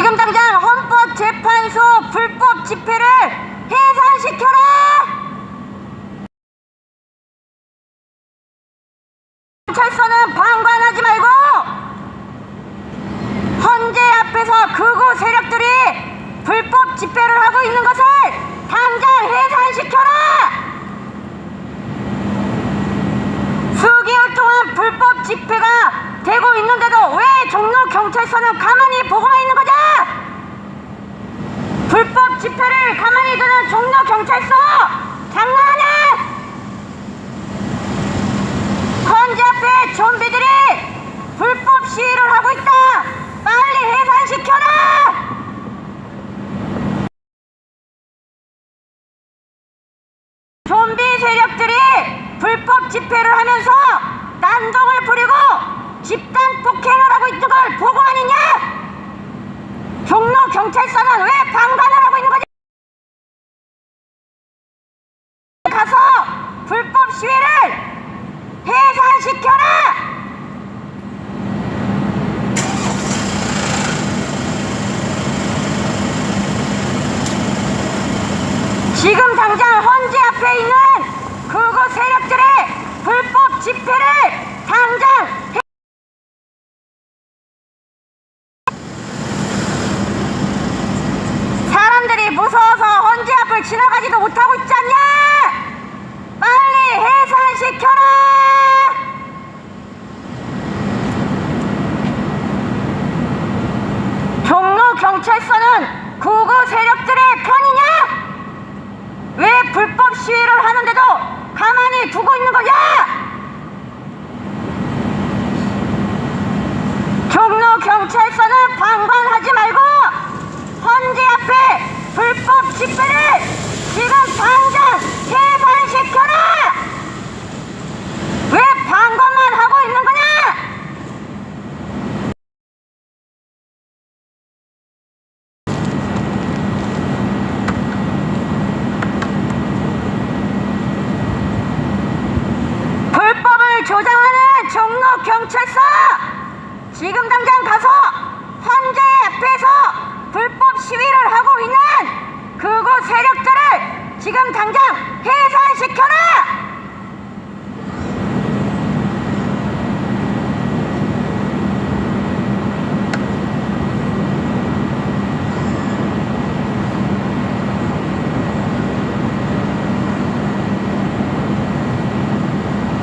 지금 당장 헌법재판소 불법 집회를 해산시켜라! 경찰서는 방관하지 말고 헌재 앞에서 극우 세력들이 불법 집회를 하고 있는 것을 당장 해산시켜라! 수개월 동안 불법 집회가 되고 있는데도 왜 종로 경찰서는 가만히 보고만 있는 거죠? 불법 집회를 가만히 두는 종로 경찰서 장난하냐? 헌재 앞에 좀비들이 불법 시위를 하고 있다. 빨리 해산시켜라. 좀비 세력들이 불법 집회를 하면서 난동을 부리고 집단 폭행을 하고 있는 걸 보고만 있냐? 종로 경찰서는 왜 방관을 하고 있는 거지? 가서 불법 시위를 해산시켜라! 지금 당장 헌재 앞에 있는 그곳 세력들의 불법 집회를 당장 해... 사람들이 무서워서 헌재 앞을 지나가지도 못하고 있지 않냐? 빨리 해산시켜라! 종로 경찰서는 구구 세력들의 편이냐? 왜 불법 시위를 하는데도 가만히 두고 있는 거냐? 종로 경찰서는 방관하지 말고 헌재 앞에 불법 집회를 지금 당장 해산시켜라! 왜 방관만 하고 있는 거냐? 불법을 종로 경찰서 지금 당장 가서 헌재 앞에서 불법 시위를 하고 있는 그곳 세력들을 지금 당장 해산시켜라!